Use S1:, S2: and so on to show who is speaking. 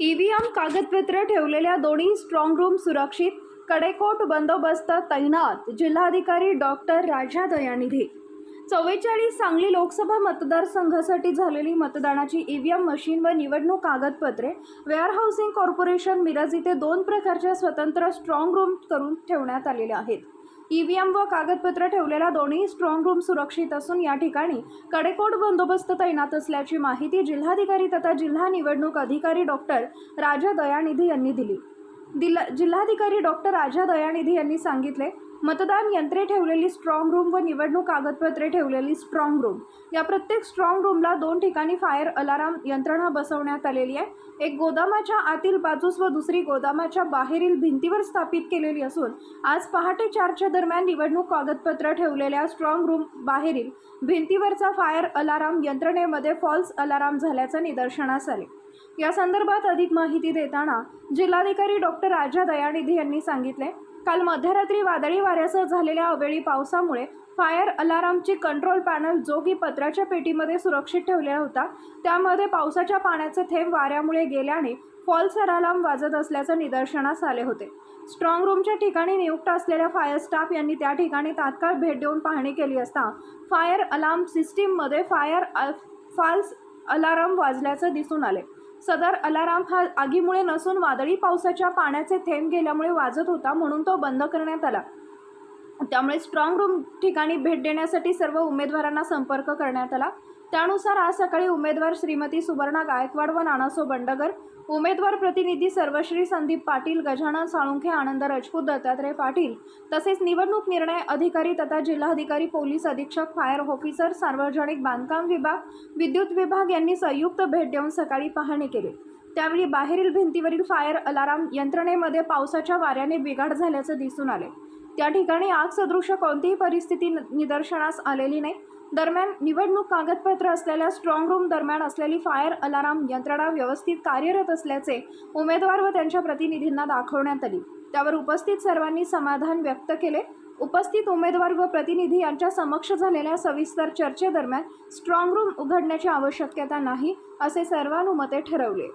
S1: EVM कागदपत्र ठेवलेल्या दोन्ही स्ट्रॉंग रूम सुरक्षित कडेकोट बंदोबस्त तैनात जिल्हाधिकारी डॉक्टर राजा दयानिधी चव्वेचाळीस सांगली लोकसभा मतदारसंघासाठी झालेली मतदानाची ईव्हीएम मशीन व निवडणूक कागदपत्रे वेअर हाऊसिंग कॉर्पोरेशन मिरज इथे दोन प्रकारच्या स्वतंत्र स्ट्रॉंग रूम करून ठेवण्यात आलेले आहेत. ईव्हीएम व कागदपत्र ठेवलेल्या दोन्ही स्ट्रॉंग रूम सुरक्षित असून या ठिकाणी कडेकोट बंदोबस्त तैनात असल्याची माहिती जिल्हाधिकारी तथा जिल्हा निवडणूक अधिकारी डॉक्टर राजा दयानिधी यांनी दिली. दिला जिल्हाधिकारी डॉक्टर राजा दयानिधी यांनी सांगितले मतदान यंत्रे ठेवलेली स्ट्रॉंग रूम व निवडणूक कागदपत्रे ठेवलेली स्ट्रॉंग रूम या प्रत्येक स्ट्रॉंग रूमला दोन ठिकाणी फायर अलाराम यंत्रणा बसवण्यात आलेली आहे. एक गोदामाच्या आतील बाजूस व दुसरी गोदामाच्या बाहेरील भिंतीवर स्थापित केलेली असून आज पहाटे चारच्या दरम्यान निवडणूक कागदपत्र ठेवलेल्या स्ट्रॉंग रूम बाहेरील भिंतीवरचा फायर अलाराम यंत्रणेमध्ये फॉल्स अलाराम झाल्याचं निदर्शनास आले. या संदर्भात अधिक माहिती देताना जिल्हाधिकारी डॉक्टर राजा दयानिधी यांनी सांगितले काल मध्यरात्री वादळी वाऱ्यासह झालेल्या अवेळी पावसामुळे फायर अलारामची कंट्रोल पॅनल जो की पत्राच्या पेटीमध्ये सुरक्षित ठेवलेला होता. त्यामध्ये पावसाच्या पाण्याचे थेंब वाऱ्यामुळे गेल्याने फॉल्स अलार्म वाजत असल्याचं निदर्शनास आले होते. स्ट्रॉंग रूमच्या ठिकाणी नियुक्त असलेल्या फायर स्टाफ यांनी त्या ठिकाणी तात्काळ भेट देऊन पाहणी केली असता फायर अलार्म सिस्टीममध्ये फायर फॉल्स अलार्म वाजल्याचं दिसून आले. सदर अलाराम हा आगीमुळे नसून वादळी पावसाच्या पाण्याचे थेंब गेल्यामुळे वाजत होता म्हणून तो बंद करण्यात आला. त्यामुळे स्ट्रॉंग रूम ठिकाणी भेट देण्यासाठी सर्व उमेदवारांना संपर्क करण्यात आला. त्यानुसार आज सकाळी उमेदवार श्रीमती सुवर्णा गायकवाड व नानासो बंडगर उमेदवार प्रतिनिधी सर्वश्री संदीप पाटील गजानन साळुंखे आनंद राजपूत दत्तात्रय पाटील तसेच निवडणूक निर्णय अधिकारी तथा जिल्हाधिकारी पोलीस अधीक्षक फायर ऑफिसर सार्वजनिक बांधकाम विभाग विद्युत विभाग यांनी संयुक्त भेट देऊन सकाळी पाहणी केली. त्यावेळी बाहेरील भिंतीवरील फायर अलाराम यंत्रणेमध्ये पावसाच्या वाऱ्याने बिघाड झाल्याचं दिसून आले. त्या ठिकाणी आग सदृश कोणतीही परिस्थिती निदर्शनास आलेली नाही. दरम्यान निवडणूक कागदपत्र असलेल्या स्ट्रॉंग रूम दरम्यान असलेली फायर अलाराम यंत्रणा व्यवस्थित कार्यरत असल्याचे उमेदवार व त्यांच्या प्रतिनिधींना दाखवण्यात आली. त्यावर उपस्थित सर्वांनी समाधान व्यक्त केले. उपस्थित उमेदवार व प्रतिनिधी यांच्या समक्ष झालेल्या सविस्तर चर्चेदरम्यान स्ट्रॉंग रूम उघडण्याची आवश्यकता नाही असे सर्वानुमते ठरवले.